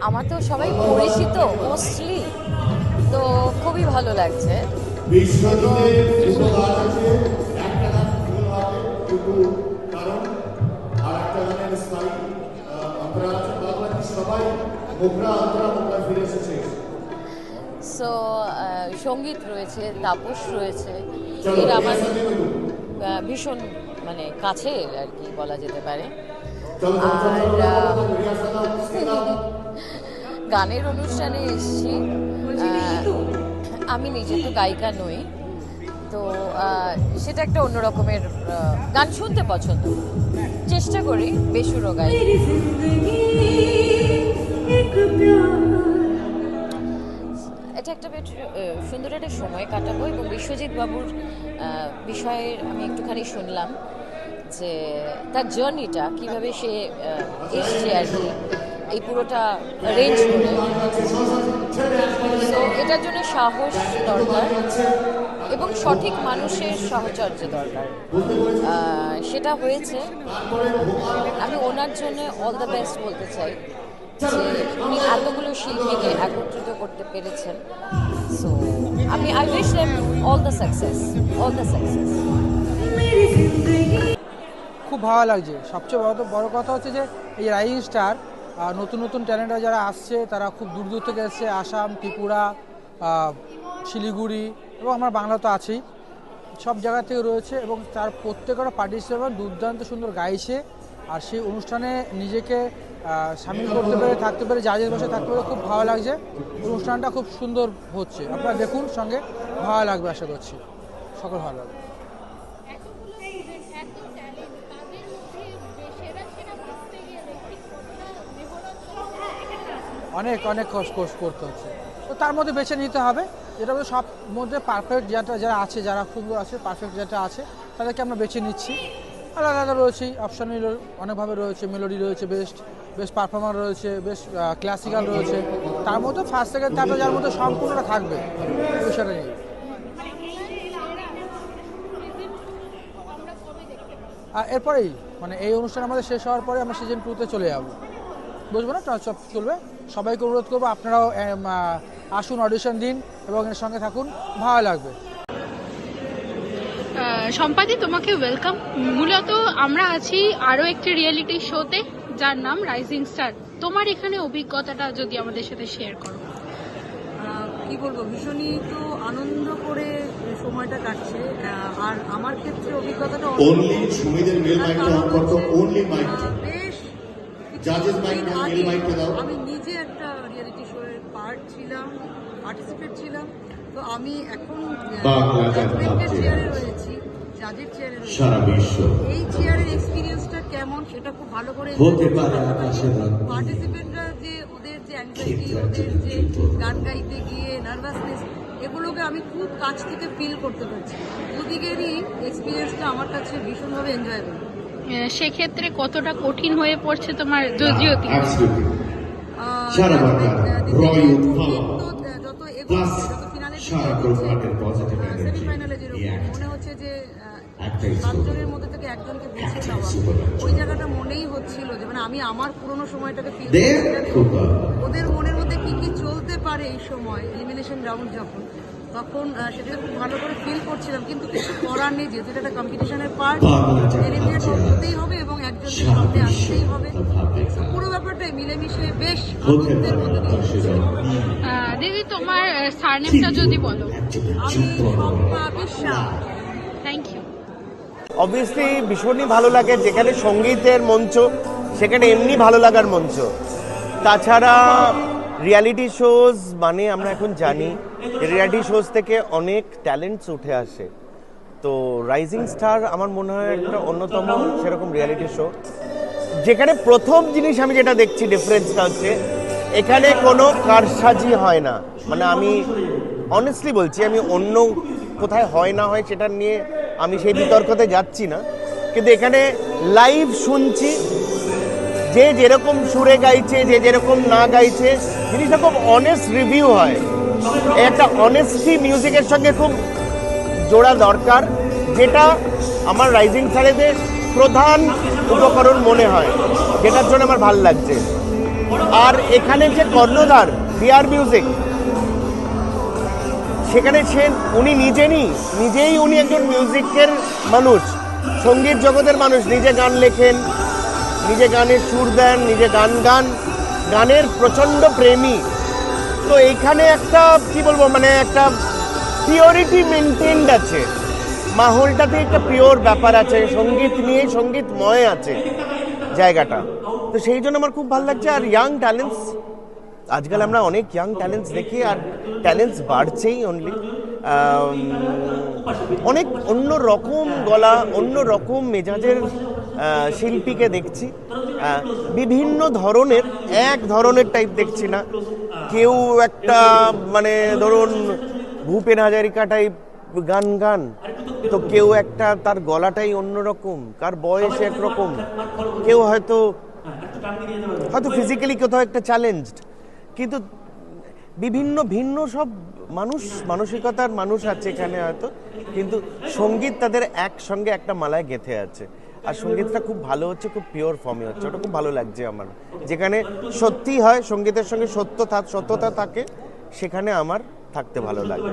আমার তো সবাই পরিচিত মোস্টলি তো খুবই ভালো লাগছে সো সংগীত রয়েছে তাপস রয়েছে আমার ভীষণ মানে কাছে আর কি বলা যেতে পারে আর, গানের অনুষ্ঠানে এসেছি। আমি নিজে তো গায়িকা নই। তো সেটা একটা অন্যরকমের গান শুনতে পছন্দ। চেষ্টা করি বেসুরো গাই। এটা একটা বেশ সুন্দর একটা সময় কাটাবো এবং বিশ্বজিৎ বাবুর বিষয়ে আমি একটুখানি শুনলাম যে তার জার্নিটা কীভাবে সে এসছে আর কি। এই পুরোটা রেঞ্জ তো এটার জন্য সাহস দরকার এবং সঠিক মানুষের সাহচর্য দরকার। সেটা হয়েছে, আমি ওনার জন্য অল দ্য বেস্ট বলতে চাই যে উনি এতগুলো শিল্পীকে একত্রিত করতে পেরেছেন। সো আমি I wish them all the success all the success খুব ভালো লাগছে। সবচেয়ে বড় বড় কথা হচ্ছে যে এই রাইজিং স্টার নতুন নতুন ট্যালেন্টরা যারা আসছে, তারা খুব দূর দূর থেকে এসছে। আসাম, ত্রিপুরা শিলিগুড়ি এবং আমার বাংলা তো আছেই। সব জায়গা থেকে রয়েছে এবং তার প্রত্যেকের পার্টিসিপেন্ট দুর্দান্ত সুন্দর গাইছে। আর সেই অনুষ্ঠানে নিজেকে সামিল করতে পেরে, থাকতে পেরে জাজের বসে থাকতে পেরে খুব ভালো লাগছে। অনুষ্ঠানটা খুব সুন্দর হচ্ছে। আপনারা দেখুন সঙ্গে, ভালো লাগবে আশা করছি। সকল ভালো লাগবে। অনেক অনেক কোর্স করতে হচ্ছে। তো তার মধ্যে বেছে নিতে হবে। যেটা হচ্ছে সব মধ্যে পারফেক্ট যেটা, যারা আছে, যারা সুন্দর আছে পারফেক্ট যেটা আছে, তাদেরকে আমরা বেছে নিচ্ছি। আলাদা আলাদা রয়েছে। অপশান অনেকভাবে রয়েছে। মেলোডি রয়েছে বেস্ট বেস্ট পারফর্মার রয়েছে বেশ ক্লাসিক্যাল রয়েছে। তার মধ্যে ফার্স্ট সেকেন্ড থার্ড যার মধ্যে সম্পূর্ণটা থাকবে। বিষয়টা নিয়ে। আর এরপরেই মানে এই অনুষ্ঠান আমাদের শেষ হওয়ার পরে আমরা সিজন টুতে চলে যাব। বুঝব না সব চলবে। সবাইকে অনুরোধ করব আপনারাও আসুন অডিশন দিন এবং এর সঙ্গে থাকুন ভালো লাগবে। আহ, সম্পাদি তোমাকে ওয়েলকাম মূলত আমরা আছি আরও একটি রিয়েলিটি শোতে যার নাম রাইজিং স্টার তোমার এখানে অভিজ্ঞতাটা যদি আমাদের সাথে শেয়ার করো। আহ, কি বলব ভীষণই তো আনন্দ করে সময়টা কাটছে। আহ, আর আমার ক্ষেত্রে অভিজ্ঞতাটা অনেক- Only সুমিদের মেল মাইকটা দাও। আমি নিজে একটা রিয়েলিটি শো এর পার্ট ছিলাম পার্টিসিপেট ছিলাম। তো আমি এখন ভাবছি। চেয়ারে রয়েছি জাজের চেয়ারে সারা বিশ্ব। এই চেয়ারের এক্সপিরিয়েন্সটা কেমন সেটা খুব ভালো করে হতে পারে। পার্টিসিপেন্টরা যে ওদের যে অ্যাংজাইটি ওদের যে গান গাইতে গিয়ে নার্ভাসনেস এগুলোকে আমি খুব কাছ থেকে ফিল করতে পারছি। দুদিকেরই এক্সপিরিয়েন্সটা আমার কাছে ভীষণভাবে এনজয়েবল সেক্ষেত্রে কতটা কঠিন হয়ে পড়ছে তোমার যদিওতি Absolutely. সারা বাংলা, রয় উৎফলা, যত Plus, ফিনালে সারা গ্রুপের সেমিফাইনালে যেরকম মনে হচ্ছে যে আহ, একটাই ছিল। পাঁচজনের মধ্যে থেকে একজনকে বেছে একটাই নেওয়া ছিল একজন। ওই জায়গাটা মনেই হচ্ছিল যে মানে আমি আমার পুরনো সময়টাকে ওদের মনের মধ্যে কি কি চলতে পারে এই সময় এলিমিনেশন রাউন্ড যখন তখন সেটাকে খুব ভালো করে ফিল করছিলাম কিন্তু কিছু করার নেই যেহেতু এটা একটা কম্পিটিশনের পার্ট এলিমিনেট হতেই হবে এবং একজন সামনে আসতেই হবে। ভাববে। পুরো ব্যাপারটাই মিলেমিশে বেশ আনন্দের মধ্যে দিয়ে দিদি তোমার সারনেমটা যদি বলো। আমি শম্পা বিশ্বাস। থ্যাংক ইউ অবভিয়াসলি ভীষণই ভালো লাগে যেখানে সঙ্গীতের মঞ্চ সেখানে এমনি ভালো লাগার মঞ্চ। তাছাড়া রিয়ালিটি শোজ মানে আমরা এখন জানি রিয়ালিটি শোজ থেকে অনেক ট্যালেন্টস উঠে আসে। তো রাইজিং স্টার আমার মনে হয় একটা অন্যতম সেরকম রিয়ালিটি শো যেখানে প্রথম জিনিস আমি যেটা দেখছি ডিফারেন্সটা হচ্ছে, এখানে কোনো কারসাজি হয় না। মানে আমি অনেস্টলি বলছি, আমি অন্য কোথায় হয় না হয় সেটা নিয়ে আমি সেই বিতর্কতে যাচ্ছি না। কিন্তু এখানে লাইভ শুনছি, যে যেরকম সুরে গাইছে, যে যেরকম না গাইছে, জিনিসটা খুব অনেস্ট রিভিউ হয়। একটা অনেস্টি মিউজিকের সঙ্গে খুব জোড়া দরকার, যেটা আমার রাইজিং স্টারেদের প্রধান উপকরণ মনে হয়, যেটার জন্য আমার ভালো লাগছে। আর এখানে যে কর্ণধার বিআর মিউজিক সেখানে সে উনি নিজেরই নিজেই উনি একজন মিউজিকের মানুষ, সংগীত জগতের মানুষ, নিজে গান লেখেন, নিজে গানের সুর দেন, নিজে গান গান, গানের প্রচণ্ড প্রেমী। তো এখানে একটা, কি বলব মানে একটা পিওরিটি মেনটেন্ড আছে। মাহলটাতে একটা পিওর ব্যাপার আছে, সংগীত নিয়ে সঙ্গীতময় আছে জায়গাটা। তো সেই জন্য আমার খুব ভালো লাগছে, আর ইয়াং ট্যালেন্টস আজকাল আমরা অনেক ইয়াং ট্যালেন্টস দেখি, আর ট্যালেন্টস বাড়ছেই অনলি অনেক অন্য রকম গলা অন্য রকম মেজাজের শিল্পীকে দেখছি। বিভিন্ন ধরনের, এক ধরনের টাইপ দেখছি না। কেউ একটা মানে ধরুন, ভূপেন হাজারিকা টাইপ গান গান, তো কেউ একটা তার গলাটাই অন্যরকম, কার বয়স একরকম। কেউ হয়তো হয়তো ফিজিক্যালি কোথাও একটা চ্যালেঞ্জড কিন্তু বিভিন্ন, ভিন্ন সব মানুষ, মানসিকতার মানুষ আছে এখানে হয়তো, কিন্তু সংগীত তাদের একসঙ্গে একটা মালায় গেঁথে আছে। আর সঙ্গীতটা খুব ভালো হচ্ছে, খুব পিওর ফর্মে হচ্ছে। ওটা খুব ভালো লাগছে আমার। যেখানে সত্যি হয়, সঙ্গীতের সঙ্গে সত্য থাক সত্যতা থাকে, সেখানে আমার থাকতে ভালো লাগে।